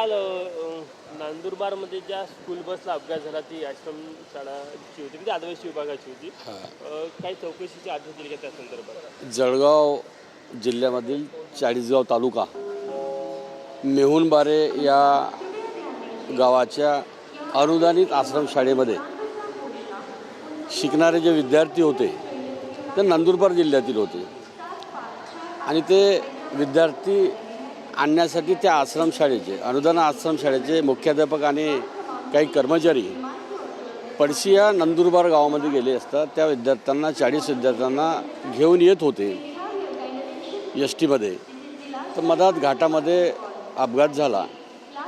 काल नंदुरबारमध्ये ज्या स्कूल बसला अपघात झाला ती आश्रम शाळाची होती म्हणजे आदिवासी विभागाची होती. काही चौकशीची आदेश दिली का त्या संदर्भात? जळगाव जिल्ह्यामधील चाळीसगाव तालुका मेहुणबारे या गावाच्या अनुदानित आश्रमशाळेमध्ये शिकणारे जे विद्यार्थी होते ते नंदुरबार जिल्ह्यातील होते. आणि ते विद्यार्थी आणण्यासाठी त्या आश्रमशाळेचे अनुदान आश्रमशाळेचे मुख्याध्यापक आणि काही कर्मचारी पडशी या नंदुरबार गावामध्ये गेले असतात त्या विद्यार्थ्यांना चाळीस विद्यार्थ्यांना घेऊन येत होते एस टीमध्ये तर मधात घाटामध्ये अपघात झाला.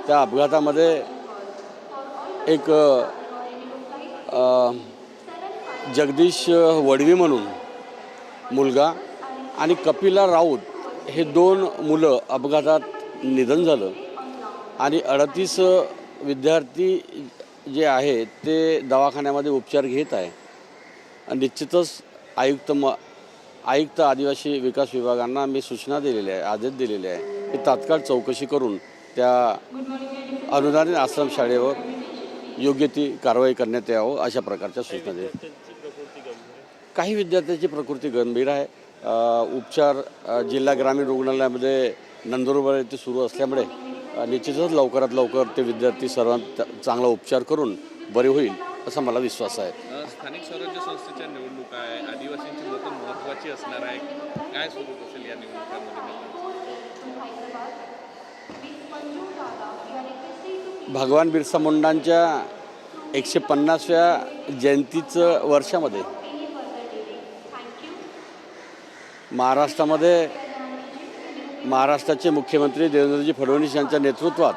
त्या अपघातामध्ये एक जगदीश वडवी म्हणून मुलगा आणि कपिला राऊत हे दोन मुलं अपघातात निधन झालं आणि अडतीस विद्यार्थी जे आहे ते दवाखान्यामध्ये उपचार घेत आहे. निश्चितच आयुक्त म आयुक्त आदिवासी विकास विभागांना मी सूचना दिलेल्या आहे आदेश दिलेले आहे की तात्काळ चौकशी करून त्या अनुदानित आश्रमशाळेवर योग्य ती कारवाई करण्यात यावं अशा प्रकारच्या सूचना दिल्या. काही विद्यार्थ्यांची प्रकृती गंभीर आहे. उपचार जिल्हा ग्रामीण रुग्णालयामध्ये नंदुरबार येथे सुरू असल्यामुळे निश्चितच लवकरात लवकर ते विद्यार्थी सर्वांत चांगला उपचार करून बरे होईल असा मला विश्वास आहे स्थानिक स्वराज्य संस्थेच्या निवडणुका आहे आदिवासींची मतं महत्त्वाची असणार आहे काय स्वरूप असेल या निवडणुकांमध्ये? भगवान बिरसा मुंडांच्या एकशे पन्नासव्या जयंतीचं वर्षामध्ये महाराष्ट्रामध्ये महाराष्ट्राचे मुख्यमंत्री देवेंद्रजी फडणवीस यांच्या नेतृत्वात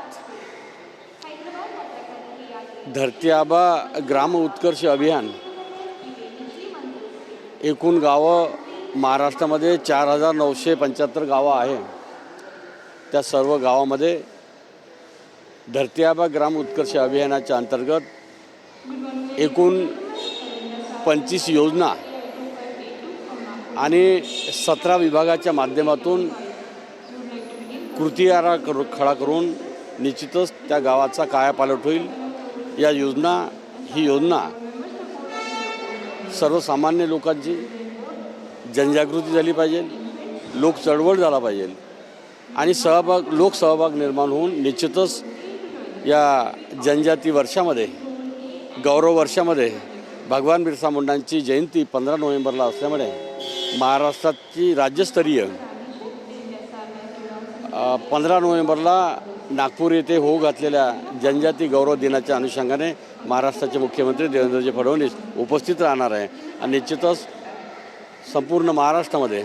धरती आबा ग्राम उत्कर्ष अभियान एकूण गावं महाराष्ट्रामध्ये चार हजार नऊशे पंच्याहत्तर गावं आहे. त्या सर्व गावामध्ये धरती आबा ग्राम उत्कर्ष अभियानाच्या अंतर्गत एकूण पंचवीस योजना आणि सतरा विभागाच्या माध्यमातून कृती आरा कर खडा करून निश्चितच त्या गावाचा कायापालट होईल. या योजना ही योजना सर्वसामान्य लोकांची जनजागृती झाली पाहिजे लोक चळवळ झाला पाहिजे आणि सहभाग लोकसहभाग निर्माण होऊन निश्चितच या जनजाती वर्षामध्ये गौरव वर्षामध्ये भगवान बिरसा मुंडांची जयंती पंधरा नोव्हेंबरला असल्यामुळे महाराष्ट्राची राज्यस्तरीय पंधरा नोव्हेंबरला नागपूर येथे होऊ घातलेल्या जनजाती गौरव दिनाच्या अनुषंगाने महाराष्ट्राचे मुख्यमंत्री देवेंद्रजी फडणवीस उपस्थित राहणार आहे. आणि निश्चितच संपूर्ण महाराष्ट्रामध्ये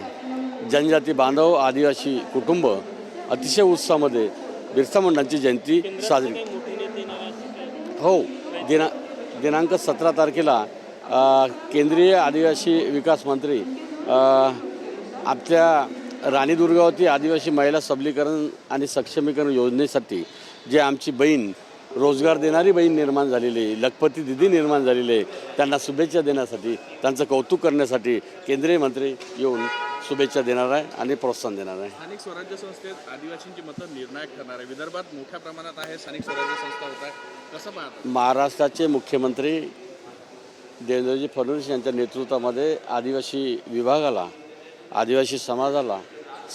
जनजाती बांधव आदिवासी कुटुंब अतिशय उत्साहामध्ये बिरसा मुंडांची जयंती साजरी हो दिना दिनांक सतरा तारखेला केंद्रीय आदिवासी विकास मंत्री आपल्या राणी दुर्गावती आदिवासी महिला सबलीकरण आणि सक्षमीकरण योजनेसाठी जे आमची बहीण रोजगार देणारी बहीण निर्माण झालेली आहे लखपती दिदी निर्माण झालेली आहे त्यांना शुभेच्छा देण्यासाठी त्यांचं कौतुक करण्यासाठी केंद्रीय मंत्री येऊन शुभेच्छा देणार आहे आणि प्रोत्साहन देणार आहे. स्थानिक स्वराज्य संस्थेत आदिवासींची मतं निर्णायक ठरणार आहे. विदर्भात मोठ्या प्रमाणात आहे स्थानिक स्वराज्य संस्था होत आहे. कसं महाराष्ट्राचे मुख्यमंत्री देवेंद्रजी फडणवीस यांच्या नेतृत्वामध्ये आदिवासी विभागाला आदिवासी समाजाला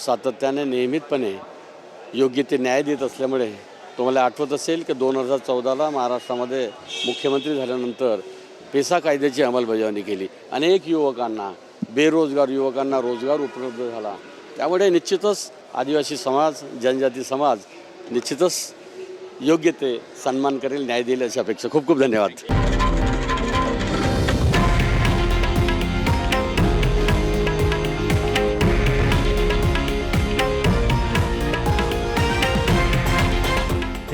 सातत्याने नियमितपणे योग्य ते न्याय देत असल्यामुळे तुम्हाला आठवत असेल की दोन हजार चौदाला महाराष्ट्रामध्ये मुख्यमंत्री झाल्यानंतर पेसा कायद्याची अंमलबजावणी केली. अनेक युवकांना बेरोजगार युवकांना रोजगार उपलब्ध झाला. त्यामुळे निश्चितच आदिवासी समाज जनजाती समाज निश्चितच योग्य ते सन्मान करेल न्याय देईल अशी अपेक्षा. खूप खूप धन्यवाद.